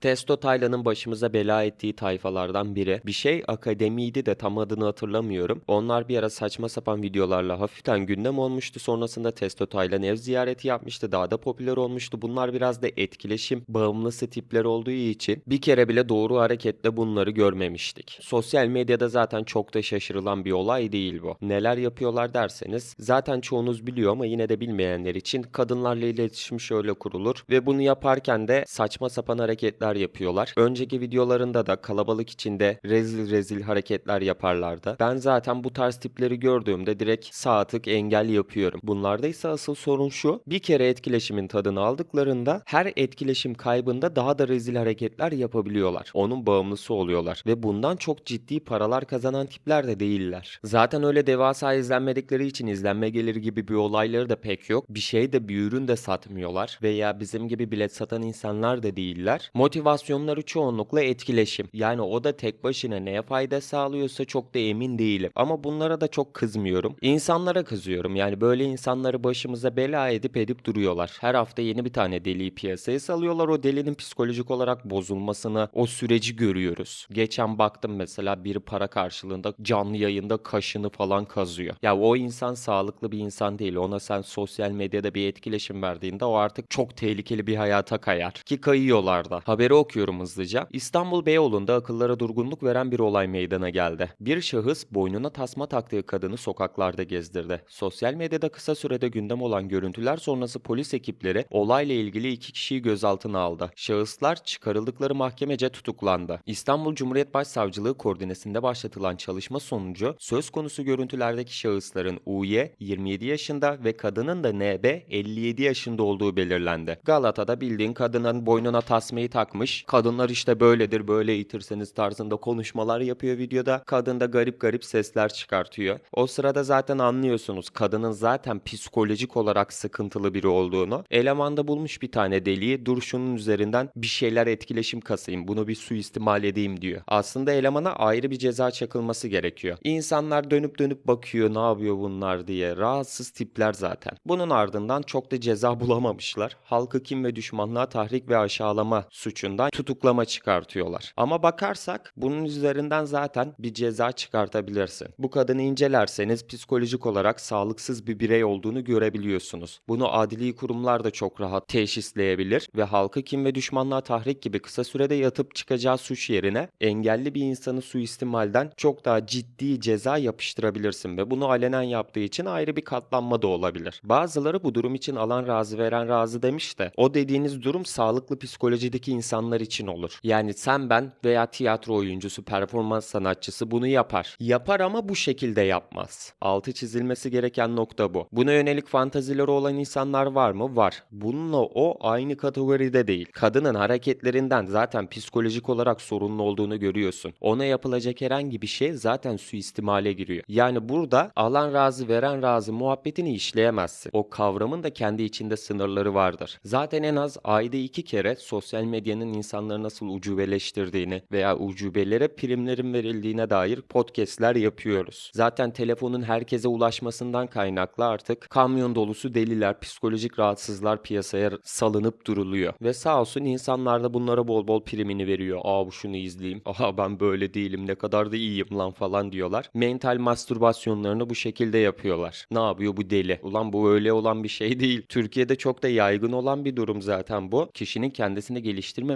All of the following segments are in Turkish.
Testo Taylan'ın başımıza bela ettiği tayfalardan biri. Bir şey akademiydi de tam adını hatırlamıyorum. Onlar bir ara saçma sapan videolarla hafiften gündem olmuştu. Sonrasında Testo Taylan ev ziyareti yapmıştı. Daha da popüler olmuştu. Bunlar biraz da etkileşim bağımlısı tipler olduğu için bir kere bile doğru hareketle bunları görmemiştik. Sosyal medyada zaten çok da şaşırılan bir olay değil bu. Neler yapıyorlar derseniz zaten çoğunuz biliyor ama yine de bilmeyenler için kadınlarla iletişim şöyle kurulur ve bunu yaparken de saçma sapan hareketler yapıyorlar. Önceki videolarında da kalabalık içinde rezil rezil hareketler yaparlardı. Ben zaten bu tarz tipleri gördüğümde direkt sağ tık engel yapıyorum. Bunlarda ise asıl sorun şu. Bir kere etkileşimin tadını aldıklarında her etkileşim kaybında daha da rezil hareketler yapabiliyorlar. Onun bağımlısı oluyorlar ve bundan çok ciddi paralar kazanan tipler de değiller. Zaten öyle devasa izlenmedikleri için izlenme geliri gibi bir olayları da pek yok. Bir şey de bir ürün de satmıyorlar veya bizim gibi bilet satan insanlar da değiller. Motivasyonları çoğunlukla etkileşim. Yani o da tek başına neye fayda sağlıyorsa çok da emin değilim. Ama bunlara da çok kızmıyorum. İnsanlara kızıyorum. Yani böyle insanları başımıza bela edip edip duruyorlar. Her hafta yeni bir tane deliği piyasaya salıyorlar. O delinin psikolojik olarak bozulmasını, o süreci görüyoruz. Geçen baktım mesela biri para karşılığında canlı yayında kaşını falan kazıyor. Ya o insan sağlıklı bir insan değil. Ona sen sosyal medyada bir etkileşim verdiğinde o artık çok tehlikeli bir hayata kayar. Ki kayıyorlar da. Haberi okuyorum hızlıca. İstanbul Beyoğlu'nda akıllara durgunluk veren bir olay meydana geldi. Bir şahıs boynuna tasma taktığı kadını sokaklarda gezdirdi. Sosyal medyada kısa sürede gündem olan görüntüler sonrası polis ekipleri olayla ilgili iki kişiyi gözaltına aldı. Şahıslar çıkarıldıkları mahkemece tutuklandı. İstanbul Cumhuriyet Başsavcılığı koordinesinde başlatılan çalışma sonucu söz konusu görüntülerdeki şahısların UY 27 yaşında ve kadının da NB 57 yaşında olduğu belirlendi. Galata'da bildiğin kadının boynuna tasmayı takmış. Kadınlar işte böyledir böyle itirseniz tarzında konuşmalar yapıyor videoda. Kadın da garip garip sesler çıkartıyor. O sırada zaten anlıyorsunuz kadının zaten psikolojik olarak sıkıntılı biri olduğunu. Eleman da bulmuş bir tane deliği dur şunun üzerinden bir şeyler etkileşim kasayım bunu bir suistimal edeyim diyor. Aslında elemana ayrı bir ceza çakılması gerekiyor. İnsanlar dönüp dönüp bakıyor ne yapıyor bunlar diye. Rahatsız tipler zaten. Bunun ardından çok da ceza bulamamışlar. Halkı kim ve düşmanlığa tahrik ve aşağılama suçundan tutuklama çıkartıyorlar. Ama bakarsak bunun üzerinden zaten bir ceza çıkartabilirsin. Bu kadını incelerseniz psikolojik olarak sağlıksız bir birey olduğunu görebiliyorsunuz. Bunu adli kurumlar da çok rahat teşhisleyebilir ve halkı kim ve düşmanlığa tahrik gibi kısa sürede yatıp çıkacağı suç yerine engelli bir insanı suistimalden çok daha ciddi ceza yapıştırabilirsin ve bunu alenen yaptığı için ayrı bir katlanma da olabilir. Bazıları bu durum için alan razı veren razı demiş de o dediğiniz durum sağlıklı psikolojideki insanlar için olur. Yani sen ben veya tiyatro oyuncusu, performans sanatçısı bunu yapar. Yapar ama bu şekilde yapmaz. Altı çizilmesi gereken nokta bu. Buna yönelik fantazileri olan insanlar var mı? Var. Bununla o aynı kategoride değil. Kadının hareketlerinden zaten psikolojik olarak sorunlu olduğunu görüyorsun. Ona yapılacak herhangi bir şey zaten suistimale giriyor. Yani burada alan razı veren razı muhabbetini işleyemezsin. O kavramın da kendi içinde sınırları vardır. Zaten en az ayda iki kere sosyal medyanın insanları nasıl ucubeleştirdiğini veya ucubelere primlerin verildiğine dair podcastler yapıyoruz. Zaten telefonun herkese ulaşmasından kaynaklı artık kamyon dolusu deliler, psikolojik rahatsızlar piyasaya salınıp duruluyor. Ve sağ olsun insanlar da bunlara bol bol primini veriyor. Aa bu şunu izleyeyim. Aha ben böyle değilim ne kadar da iyiyim lan falan diyorlar. Mental mastürbasyonlarını bu şekilde yapıyorlar. Ne yapıyor bu deli? Ulan bu öyle olan bir şey değil. Türkiye'de çok da yaygın olan bir durum zaten bu. Kişinin kendisini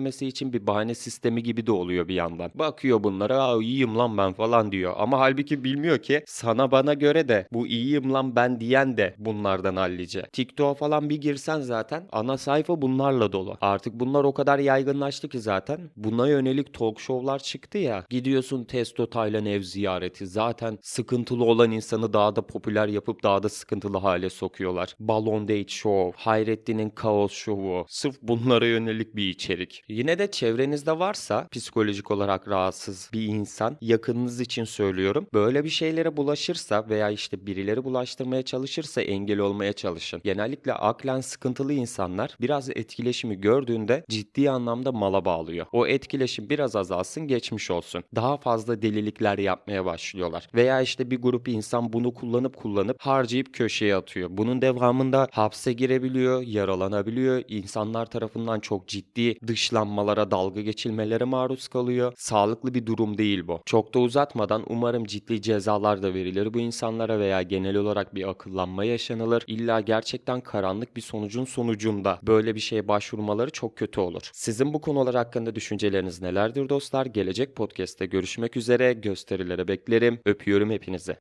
geliştirmemesi için bir bahane sistemi gibi de oluyor bir yandan. Bakıyor bunlara aa iyiyim lan ben falan diyor. Ama halbuki bilmiyor ki sana bana göre de bu iyiyim lan ben diyen de bunlardan hallice. TikTok'a falan bir girsen zaten ana sayfa bunlarla dolu. Artık bunlar o kadar yaygınlaştı ki zaten. Buna yönelik talk show'lar çıktı ya. Gidiyorsun Testo Taylan ev ziyareti. Zaten sıkıntılı olan insanı daha da popüler yapıp daha da sıkıntılı hale sokuyorlar. Balon Date Show, Hayrettin'in Kaos Show'u. Sırf bunlara yönelik bir içerik. Yine de çevrenizde varsa psikolojik olarak rahatsız bir insan yakınınız için söylüyorum. Böyle bir şeylere bulaşırsa veya işte birileri bulaştırmaya çalışırsa engel olmaya çalışın. Genellikle aklen sıkıntılı insanlar biraz etkileşimi gördüğünde ciddi anlamda mala bağlıyor. O etkileşim biraz azalsın geçmiş olsun. Daha fazla delilikler yapmaya başlıyorlar. Veya işte bir grup insan bunu kullanıp kullanıp harcayıp köşeye atıyor. Bunun devamında hapse girebiliyor, yaralanabiliyor. insanlar tarafından çok ciddi dışlanmalara, dalga geçilmelere maruz kalıyor. Sağlıklı bir durum değil bu. Çok da uzatmadan umarım ciddi cezalar da verilir bu insanlara veya genel olarak bir akıllanma yaşanılır. İlla gerçekten karanlık bir sonucun sonucunda böyle bir şeye başvurmaları çok kötü olur. Sizin bu konular hakkında düşünceleriniz nelerdir dostlar? Gelecek podcast'te görüşmek üzere. Gösterilere beklerim. Öpüyorum hepinizi.